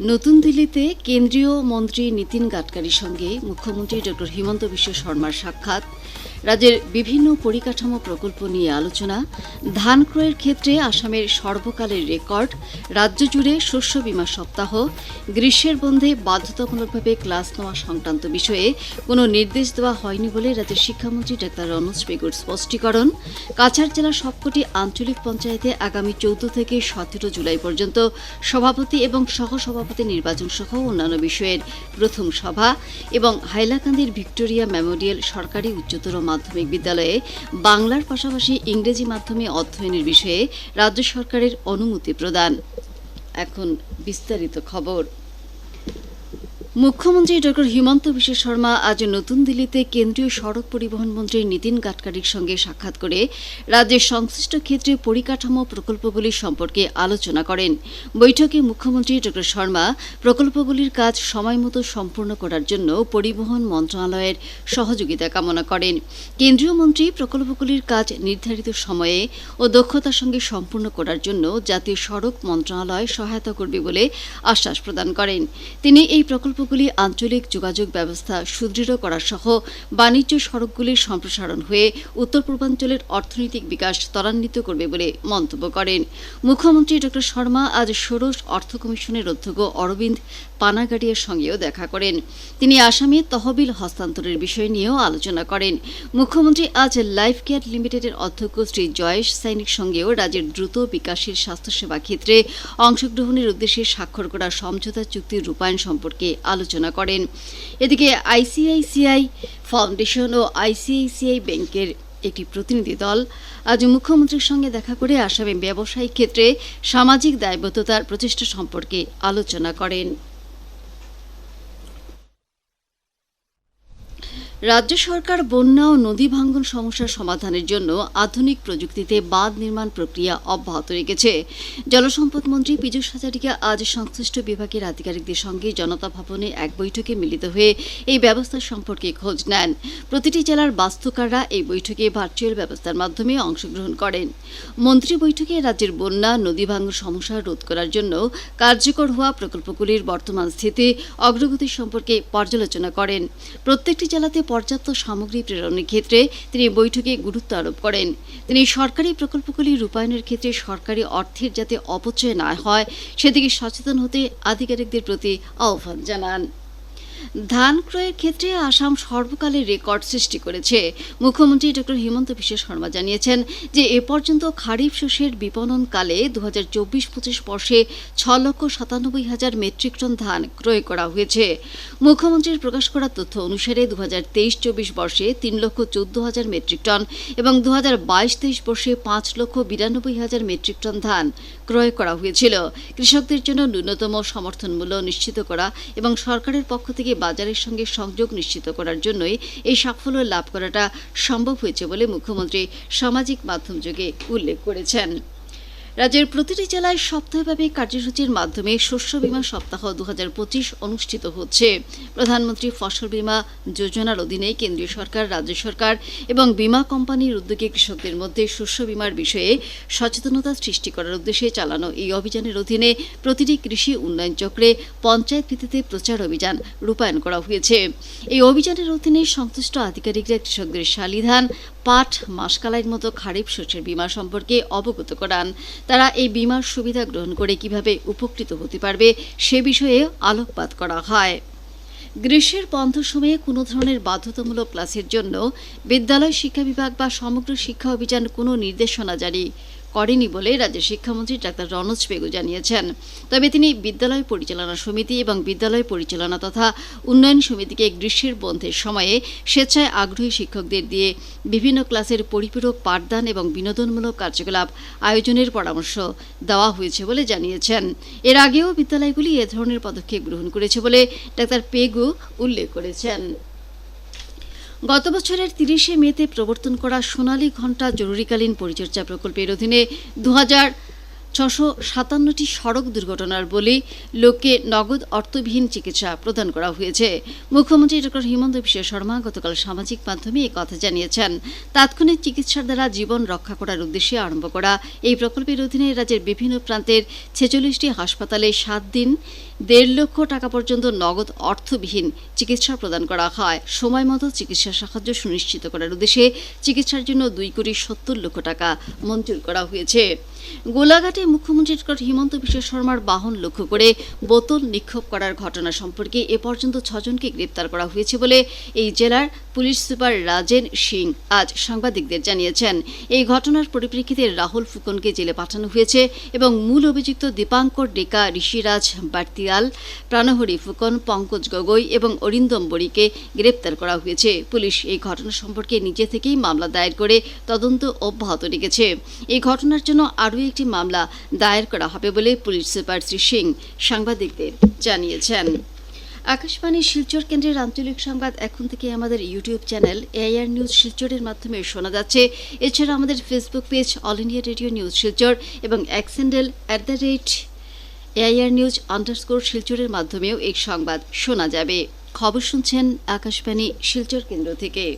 নতুন দিল্লিতে কেন্দ্রীয় মন্ত্রী নীতিন গাডকারির সঙ্গে মুখ্যমন্ত্রী ডক্টর হিমন্ত বিশ্ব শর্মার সাক্ষাৎ। রাজ্যের বিভিন্ন পরিকাঠামো প্রকল্প নিয়ে আলোচনা। ধান ক্রয়ের ক্ষেত্রে আসামের সর্বকালের রেকর্ড। রাজ্য জুড়ে শস্য বীমা সপ্তাহ। গ্রীষ্মের বন্ধে বাধ্যতামূলকভাবে ক্লাস নেওয়া সংক্রান্ত বিষয়ে কোনো নির্দেশ দেওয়া হয়নি বলে রাজ্যের শিক্ষামন্ত্রী ডাক্তার রনোজ পেগুর স্পষ্টীকরণ। কাছাড় জেলার সবকটি আঞ্চলিক পঞ্চায়েতে আগামী চৌদ্দ থেকে সতেরো জুলাই পর্যন্ত সভাপতি এবং সহসভাপতি নির্বাচন সহ অন্যান্য বিষয়ের প্রথম সভা এবং হাইলাকান্দির ভিক্টোরিয়া মেমোরিয়াল সরকারি উচ্চতর মাধ্যমিক বিদ্যালয়ে বাংলার পাশাপাশি ইংরেজি মাধ্যমে অধ্যয়নের বিষয়ে রাজ্য সরকারের অনুমতি প্রদান। এখন বিস্তারিত খবর। মুখ্যমন্ত্রী ডক্টর হিমন্ত বিশ্ব শর্মা আজ নতুন দিল্লিতে কেন্দ্রীয় সড়ক পরিবহন মন্ত্রী নীতিন গাডকারির সঙ্গে সাক্ষাৎ করে রাজ্যের সংশ্লিষ্ট ক্ষেত্রে পরিকাঠামো প্রকল্পগুলি সম্পর্কে আলোচনা করেন। বৈঠকে মুখ্যমন্ত্রী ডক্টর শর্মা প্রকল্পগুলির কাজ সময়মতো সম্পূর্ণ করার জন্য পরিবহন মন্ত্রণালয়ের সহযোগিতা কামনা করেন। কেন্দ্রীয় মন্ত্রী প্রকল্পগুলির কাজ নির্ধারিত সময়ে ও দক্ষতার সঙ্গে সম্পূর্ণ করার জন্য জাতীয় সড়ক মন্ত্রণালয় সহায়তা করবে বলে আশ্বাস প্রদান করেন। তিনি এই প্রকল্প প্রকল্পগুলি আঞ্চলিক যোগাযোগ ব্যবস্থা সুদৃঢ় করা সহ বাণিজ্য সড়কগুলির সম্প্রসারণ হয়ে উত্তর পূর্বাঞ্চলের অর্থনৈতিক বিকাশ ত্বরান্বিত করবে বলে মন্তব্য করেন। মুখ্যমন্ত্রী ড. শর্মা আজ ষোড়শ অর্থ কমিশনের অধ্যক্ষ অরবিন্দ পানাগাড়িয়ার সঙ্গেও দেখা করেন। তিনি আসামে তহবিল হস্তান্তরের বিষয় নিয়েও আলোচনা করেন। মুখ্যমন্ত্রী আজ লাইফ কেয়ার লিমিটেডের অধ্যক্ষ শ্রী জয়েশ সাইনির সঙ্গেও রাজ্যের দ্রুত বিকাশের স্বাস্থ্যসেবা ক্ষেত্রে অংশগ্রহণের উদ্দেশ্যে স্বাক্ষর করা সমঝোতা চুক্তির রূপায়ণ সম্পর্কে আলোচনা করেন। এদিকে আইসিআইসিআই ফাউন্ডেশন ও আইসিআইসিআই ব্যাংকের একটি প্রতিনিধি দল আজ মুখ্যমন্ত্রীর সঙ্গে দেখা করে আসামে ব্যবসায়িক ক্ষেত্রে সামাজিক দায়বদ্ধতার প্রচেষ্টা সম্পর্কে আলোচনা করেন। রাজ্য সরকার বন্যা ও নদী ভাঙ্গন সমস্যার সমাধানের জন্য আধুনিক প্রযুক্তিতে বাঁধ নির্মাণ প্রক্রিয়া অব্যাহত রেখেছে। জলসম্পদ মন্ত্রী পীযূষ হাজারিকা আজ সংশ্লিষ্ট বিভাগের আধিকারিকদের সঙ্গে জনতা ভবনে এক বৈঠকে মিলিত হয়ে এই ব্যবস্থা সম্পর্কে খোঁজ নেন। প্রতিটি জেলার বাস্তুকাররা এই বৈঠকে ভার্চুয়াল ব্যবস্থার মাধ্যমে অংশগ্রহণ করেন। মন্ত্রী বৈঠকে রাজ্যের বন্যা, নদী ভাঙ্গন সমস্যা রোধ করার জন্য কার্যকর হওয়া প্রকল্পগুলির বর্তমান স্থিতি, অগ্রগতি সম্পর্কে পর্যালোচনা করেন। প্রত্যেকটি জেলাতে পর্যাপ্ত সামগ্রী প্রেরণের ক্ষেত্রে তিনি বৈঠকে গুরুত্ব আরোপ করেন। তিনি সরকারি প্রকল্পগুলি রূপায়ণের ক্ষেত্রে সরকারি অর্থের যাতে অপচয় না হয়, সেদিকে সচেতন হতে আধিকারিকদের প্রতি আহ্বান জানান। ধান ক্রয়ের ক্ষেত্রে আসাম সর্বকালের রেকর্ড সৃষ্টি করেছে। মুখ্যমন্ত্রী ডক্টর হিমন্ত বিশ্ব শর্মা জানিয়েছেন যে, এ পর্যন্ত খারিফ শস্যের বিপণনকালে দু হাজার চব্বিশ পঁচিশ বর্ষে ছ লক্ষ সাতানব্বই হাজার মেট্রিক টন ধান ক্রয় করা হয়েছে। মুখ্যমন্ত্রীর প্রকাশ করা তথ্য অনুসারে দু হাজার তেইশ চব্বিশ বর্ষে তিন লক্ষ চোদ্দ হাজার মেট্রিক টন এবং দু হাজার বাইশ তেইশ বর্ষে পাঁচ লক্ষ বিরানব্বই হাজার মেট্রিক টন ধান ক্রয় করা হয়েছিল। কৃষকদের জন্য ন্যূনতম সমর্থন মূল্য নিশ্চিত করা এবং সরকারের পক্ষ থেকে বাজারের সঙ্গে সংযোগ নিশ্চিত করার জন্যই এই সাফল্য লাভ করাটা সম্ভব হয়েছে বলে মুখ্যমন্ত্রী সামাজিক মাধ্যম যোগে উল্লেখ করেছেন। রাজ্যের প্রতিটি জেলায় সপ্তাহব্যাপী কার্যসূচির মাধ্যমে শস্য বীমা সপ্তাহ দু হাজার পঁচিশ অনুষ্ঠিত হচ্ছে। প্রধানমন্ত্রী ফসল বীমা যোজনার অধীনে কেন্দ্রীয় সরকার, রাজ্য সরকার এবং বীমা কোম্পানির উদ্যোগে কৃষকদের মধ্যে শস্য বীমার বিষয়ে সচেতনতা সৃষ্টি করার উদ্দেশ্যে চালানো এই অভিযানের অধীনে প্রতিটি কৃষি উন্নয়ন চক্রে পঞ্চায়েত ভিত্তিতে প্রচার অভিযান রূপায়ণ করা হয়েছে। এই অভিযানের অধীনে সংশ্লিষ্ট আধিকারিকরা কৃষকদের শালিধান পাট, মাসকালাইয়ের মতো খারিফ শস্যের বীমা সম্পর্কে অবগত করান। তারা এই বিমার সুবিধা গ্রহণ করে কীভাবে উপকৃত হতে পারবে সে বিষয়ে আলোকপাত করা হয়। গ্রীষ্মের বন্ধ সময়ে কোনো ধরনের বাধ্যতামূলক ক্লাসের জন্য বিদ্যালয় শিক্ষা বিভাগ বা সমগ্র শিক্ষা অভিযান কোনো নির্দেশনা জারি। করেনি বলে রাজ্যের শিক্ষামন্ত্রী ডাক্তার রনজ পেগু জানিয়েছেন। তবে তিনি বিদ্যালয় পরিচালনা সমিতি এবং বিদ্যালয় পরিচালনা তথা উন্নয়ন সমিতিকে গ্রীষ্মের বন্ধের সময়ে স্বেচ্ছায় আগ্রহী শিক্ষকদের দিয়ে বিভিন্ন ক্লাসের পরিপূরক পাঠদান এবং বিনোদনমূলক কার্যকলাপ আয়োজনের পরামর্শ দেওয়া হয়েছে বলে জানিয়েছেন। এর আগেও বিদ্যালয়গুলি এ ধরনের পদক্ষেপ গ্রহণ করেছে বলে ডাক্তার পেগু উল্লেখ করেছেন। গত বছরের তিরিশে মেতে প্রবর্তন করা সোনালী ঘণ্টা জরুরিকালীন পরিচর্যা প্রকল্পের অধীনে দু হাজার ছশো সাতান্নটি সড়ক দুর্ঘটনার বলে লোককে নগদ অর্থবিহীন চিকিৎসা প্রদান করা হয়েছে। মুখ্যমন্ত্রী ডক্টর হিমন্ত বিশ্ব শর্মা গতকাল সামাজিক মাধ্যমে এই কথা জানিয়েছেন। তাৎক্ষণিক চিকিৎসার দ্বারা জীবন রক্ষা করার উদ্দেশ্যে আরম্ভ করা এই প্রকল্পের অধীনে রাজ্যের বিভিন্ন প্রান্তের ছেচল্লিশটি হাসপাতালে সাত দিন দেড় লক্ষ টাকা পর্যন্ত নগদ অর্থবিহীন চিকিৎসা প্রদান করা হয়। সময় মতো চিকিৎসা সাহায্য সুনিশ্চিত করার উদ্দেশ্যে চিকিৎসার জন্য দুই কোটি সত্তর লক্ষ টাকা মঞ্জুর করা হয়েছে। গোলাঘাটে মুখ্যমন্ত্রী হিমন্ত বিশ্ব শর্মার বাহন লক্ষ্য করে বোতল নিক্ষোভ করার ঘটনা সম্পর্কে এ পর্যন্ত ছজনকে গ্রেপ্তার করা হয়েছে বলে এই জেলার পুলিশ সুপার রাজেন সিং আজ সাংবাদিকদের জানিয়েছেন। এই ঘটনার পরিপ্রেক্ষিতে রাহুল ফুকনকে জেলে পাঠানো হয়েছে এবং মূল অভিযুক্ত দীপাঙ্কর ডেকা ঋষিরাজ বার্তিয়াল প্রাণহরি ফুকন, পঙ্কজ গগৈ এবং অরিন্দম বড়িকে গ্রেপ্তার করা হয়েছে। পুলিশ এই ঘটনা সম্পর্কে নিজে থেকেই মামলা দায়ের করে তদন্ত অব্যাহত রেখেছে। এই ঘটনার জন্য আরও একটি মামলা দায়ের করা হবে বলে পুলিশ সুপার শ্রী সিং সাংবাদিকদের জানিয়েছেন। আকাশবাণী শিলচর কেন্দ্রের আঞ্চলিক সংবাদ এখন থেকে আমাদের ইউটিউব চ্যানেল এআইআর নিউজ শিলচরের মাধ্যমে শোনা যাচ্ছে। এছাড়া আমাদের Facebook page All India Radio News Silchar এবং X handle at the rate AIR news underscore শিলচরের মাধ্যমেও এই সংবাদ শোনা যাবে। খবর শুনছেন আকাশবাণী শিলচর কেন্দ্র থেকে।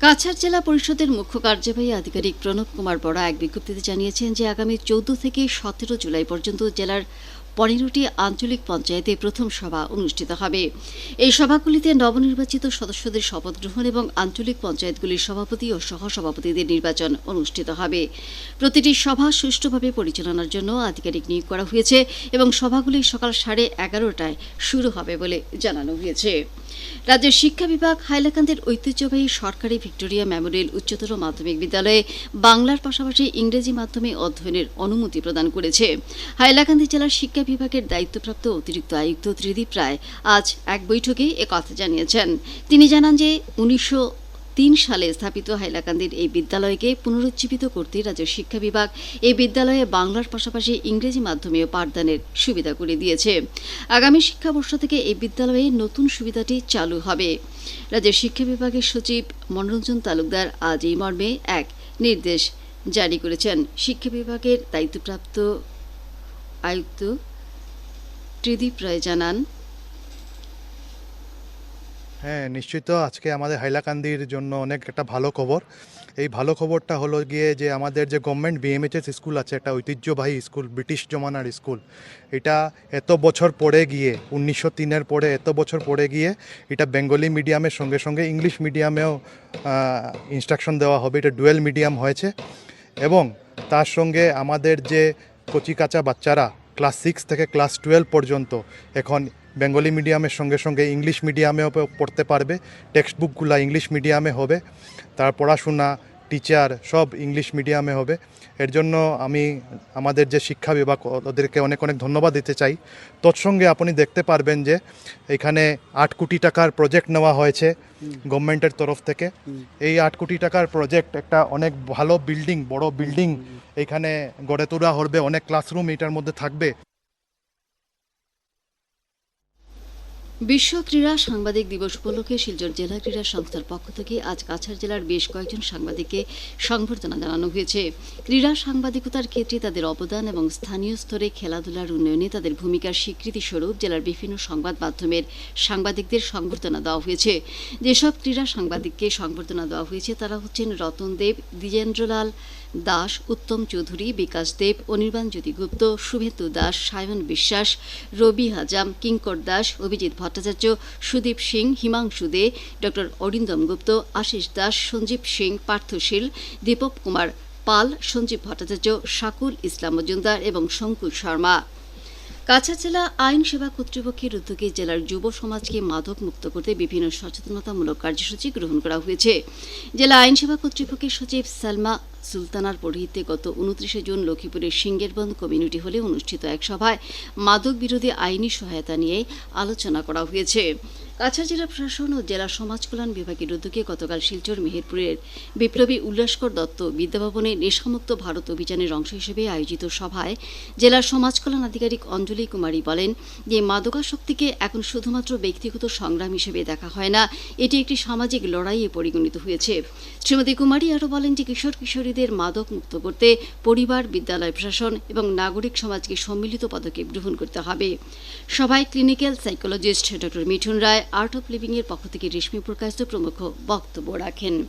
কাছাড় জেলা পরিষদের মুখ্য কার্যবাহী আধিকারিক প্রণব কুমার বড়া এক বিজ্ঞপ্তিতে জানিয়েছেন যে আগামী চৌদ্দ থেকে সতেরো জুলাই পর্যন্ত জেলার পনেরোটি আঞ্চলিক পঞ্চায়েতে প্রথম সভা অনুষ্ঠিত হবে। এই সভাগুলিতে নবনির্বাচিত সদস্যদের শপথ গ্রহণ এবং আঞ্চলিক পঞ্চায়েতগুলির সভাপতি ও সহসভাপতিদের নির্বাচন অনুষ্ঠিত হবে। প্রতিটি সভা সুষ্ঠুভাবে পরিচালনার জন্য আধিকারিক নিয়োগ করা হয়েছে এবং সভাগুলি সকাল সাড়ে এগারোটায় শুরু হবে বলে জানানো হয়েছে। রাজ্যের শিক্ষা বিভাগ হাইলাকান্দের ঐতিহ্যবাহী সরকারি ভিক্টোরিয়া মেমোরিয়াল উচ্চতর মাধ্যমিক বিদ্যালয়ে বাংলার পাশাপাশি ইংরেজি মাধ্যমে অধ্যয়নের অনুমতি প্রদান করেছে। হাইলাকান্দি জেলার শিক্ষা বিভাগের দায়িত্বপ্রাপ্ত অতিরিক্ত আয়ুক্ত ত্রিদীপ রায় আজ এক বৈঠকে একথা জানিয়েছেন। তিনি জানান যে উনিশশো তিন সালে স্থাপিত হাইলাকান্দির এই বিদ্যালয়কে পুনরুজ্জীবিত করতে রাজ্য শিক্ষা বিভাগ এই বিদ্যালয়ে বাংলার পাশাপাশি ইংরেজি মাধ্যমেও পাঠদানের সুবিধা করে দিয়েছে। আগামী শিক্ষাবর্ষ থেকে এই বিদ্যালয়ে নতুন সুবিধাটি চালু হবে। রাজ্যের শিক্ষা বিভাগের সচিব মনোরঞ্জন তালুকদার আজ এই মর্মে এক নির্দেশ জারি করেছেন। শিক্ষা বিভাগের দায়িত্বপ্রাপ্ত আয়ুক্ত ত্রিদীপ রায় জানান। হ্যাঁ নিশ্চিত আজকে আমাদের হাইলাকান্দির জন্য অনেক একটা ভালো খবর। এই ভালো খবরটা হলো গিয়ে যে আমাদের যে গভর্নমেন্ট বিএমএইচএস স্কুল আছে, একটা ঐতিহ্যবাহী স্কুল ব্রিটিশ জমানার স্কুল এটা এত বছর পরে গিয়ে, উনিশশো তিনের পরে এত বছর পরে গিয়ে, এটা বেঙ্গলি মিডিয়ামের সঙ্গে সঙ্গে ইংলিশ মিডিয়ামেও ইনস্ট্রাকশন দেওয়া হবে, এটা ডুয়েল মিডিয়াম হয়েছে। এবং তার সঙ্গে আমাদের যে কচিকাচা বাচ্চারা ক্লাস সিক্স থেকে ক্লাস টুয়েলভ পর্যন্ত এখন বেঙ্গলি মিডিয়ামের সঙ্গে সঙ্গে ইংলিশ মিডিয়ামেও পড়তে পারবে টেক্সট বুকগুলো ইংলিশ মিডিয়ামে হবে, তার পড়াশোনা টিচার সব ইংলিশ মিডিয়ামে হবে। এর জন্য আমি আমাদের যে শিক্ষা বিভাগ, ওদেরকে অনেক অনেক ধন্যবাদ দিতে চাই। তৎসঙ্গে আপনি দেখতে পারবেন যে এখানে আট কোটি টাকার প্রজেক্ট নেওয়া হয়েছে গভর্নমেন্টের তরফ থেকে। এই আট কোটি টাকার প্রজেক্ট একটা অনেক ভালো বিল্ডিং বড় বিল্ডিং এখানে গড়ে তোলা হবে। অনেক ক্লাসরুম এটার মধ্যে থাকবে। বিশ্ব ক্রীড়া সাংবাদিক দিবস উপলক্ষে শিলচর জেলা ক্রীড়া সংস্থার পক্ষ থেকে আজ কাছাড় জেলার বেশ কয়েকজন সাংবাদিককে সংবর্ধনা জানানো হয়েছে। ক্রীড়া সাংবাদিকতার ক্ষেত্রে তাদের অবদান এবং স্থানীয় স্তরে খেলাধুলার উন্নয়নে তাদের ভূমিকার স্বীকৃতি স্বরূপ জেলার বিভিন্ন সংবাদ মাধ্যমের সাংবাদিকদের সংবর্ধনা দেওয়া হয়েছে। যেসব ক্রীড়া সাংবাদিককে সংবর্ধনা দেওয়া হয়েছে, তারা হচ্ছেন রতন দেব দ্বিজেন্দ্রলাল দাস, উত্তম চৌধুরী, বিকাশ দেব অনির্বাণজ্যোতি গুপ্ত শুভেন্দু দাস, সায়ন বিশ্বাস, রবি হাজাম, কিঙ্কর দাস, অভিজিৎ ভট্টাচার্য, সুদীপ সিং, হিমাংশু দে, ডক্টর অরিন্দম গুপ্ত, আশিস দাস, সঞ্জীব সিং পার্থশীল দীপক কুমার পাল, সঞ্জীব ভট্টাচার্য, শাকুল ইসলাম মজুমদার এবং শঙ্কুল শর্মা। কাছাড় জেলা আইন সেবা কর্তৃপক্ষের উদ্যোগে জেলার যুব সমাজকে মাদক মুক্ত করতে বিভিন্ন সচেতনতামূলক কার্যসূচি গ্রহণ করা হয়েছে। জেলা আইন সেবা কর্তৃপক্ষের সচিব সালমা সুলতানার পরিহিতে গত উনত্রিশে জুন লক্ষ্মীপুরের সিঙ্গেরবন্ধ কমিউনিটি হলে অনুষ্ঠিত এক সভায় মাদক বিরোধী আইনি সহায়তা নিয়ে আলোচনা করা হয়েছে। কাছাড় জেলা প্রশাসন ও জেলা সমাজ কল্যাণ বিভাগের উদ্যোগে গতকাল শিলচর মেহেরপুরের বিপ্লবী উল্লাসকর দত্ত বিদ্যাভবনে নেশামুক্ত ভারত অভিযানের অংশ হিসেবে আয়োজিত সভায় জেলার সমাজ কল্যাণ আধিকারিক অঞ্জলি কুমারী বলেন যে মাদকাসক্তিকে এখন শুধুমাত্র ব্যক্তিগত সংগ্রাম হিসেবে দেখা হয় না, এটি একটি সামাজিক লড়াইয়ে পরিগণিত হয়েছে। শ্রীমতী কুমারী আরও বলেন যে কিশোর কিশোরীদের মাদক মুক্ত করতে পরিবার, বিদ্যালয় প্রশাসন এবং নাগরিক সমাজকে সম্মিলিত পদক্ষেপ গ্রহণ করতে হবে। সভায় clinical psychologist doctor Mithun Roy art of living এর পক্ষ থেকে রেশমি প্রকাশ প্রমুখ বক্তব্য রাখেন।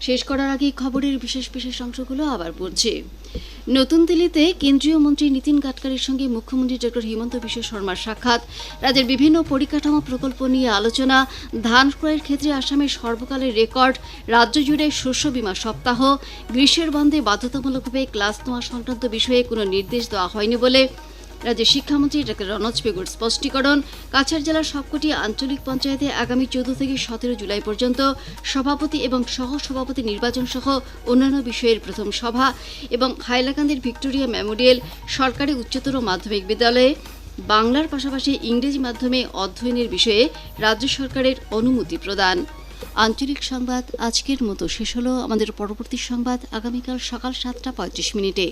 শেষ করার আগে খবরের বিশেষ বিশেষ অংশগুলো আবার পড়ছে। নতুন দিল্লিতে কেন্দ্রীয় মন্ত্রী নীতিন গাডকারির সঙ্গে মুখ্যমন্ত্রী ডক্টর হিমন্ত বিশ্ব শর্মার সাক্ষাৎ। রাজ্যের বিভিন্ন পরিকাঠামো প্রকল্প নিয়ে আলোচনা, ধান ক্রয়ের ক্ষেত্রে আসামের সর্বকালের রেকর্ড, রাজ্য জুড়ে শস্য বীমা সপ্তাহ, গ্রীষ্মের বন্ধে বাধ্যতামূলকভাবে ক্লাস নেওয়া সংক্রান্ত বিষয়ে কোনো নির্দেশ দেওয়া হয়নি বলে রাজ্যের শিক্ষামন্ত্রী ডক্টর রনজ পেগুর স্পষ্টীকরণ, কাছাড় জেলার সবকটি আঞ্চলিক পঞ্চায়েতে আগামী চৌদ্দ থেকে সতেরো জুলাই পর্যন্ত সভাপতি এবং সহ সভাপতি নির্বাচন সহ অন্যান্য বিষয়ের প্রথম সভা এবং হাইলাকান্দির ভিক্টোরিয়া মেমোরিয়াল সরকারি উচ্চতর মাধ্যমিক বিদ্যালয়ে বাংলার পাশাপাশি ইংরেজি মাধ্যমে অধ্যয়নের বিষয়ে রাজ্য সরকারের অনুমতি প্রদান। আঞ্চলিক সংবাদ আজকের মতো শেষ হলো। আমাদের পরবর্তী সংবাদ আগামীকাল সকাল সাতটা পঁয়ত্রিশ মিনিটে।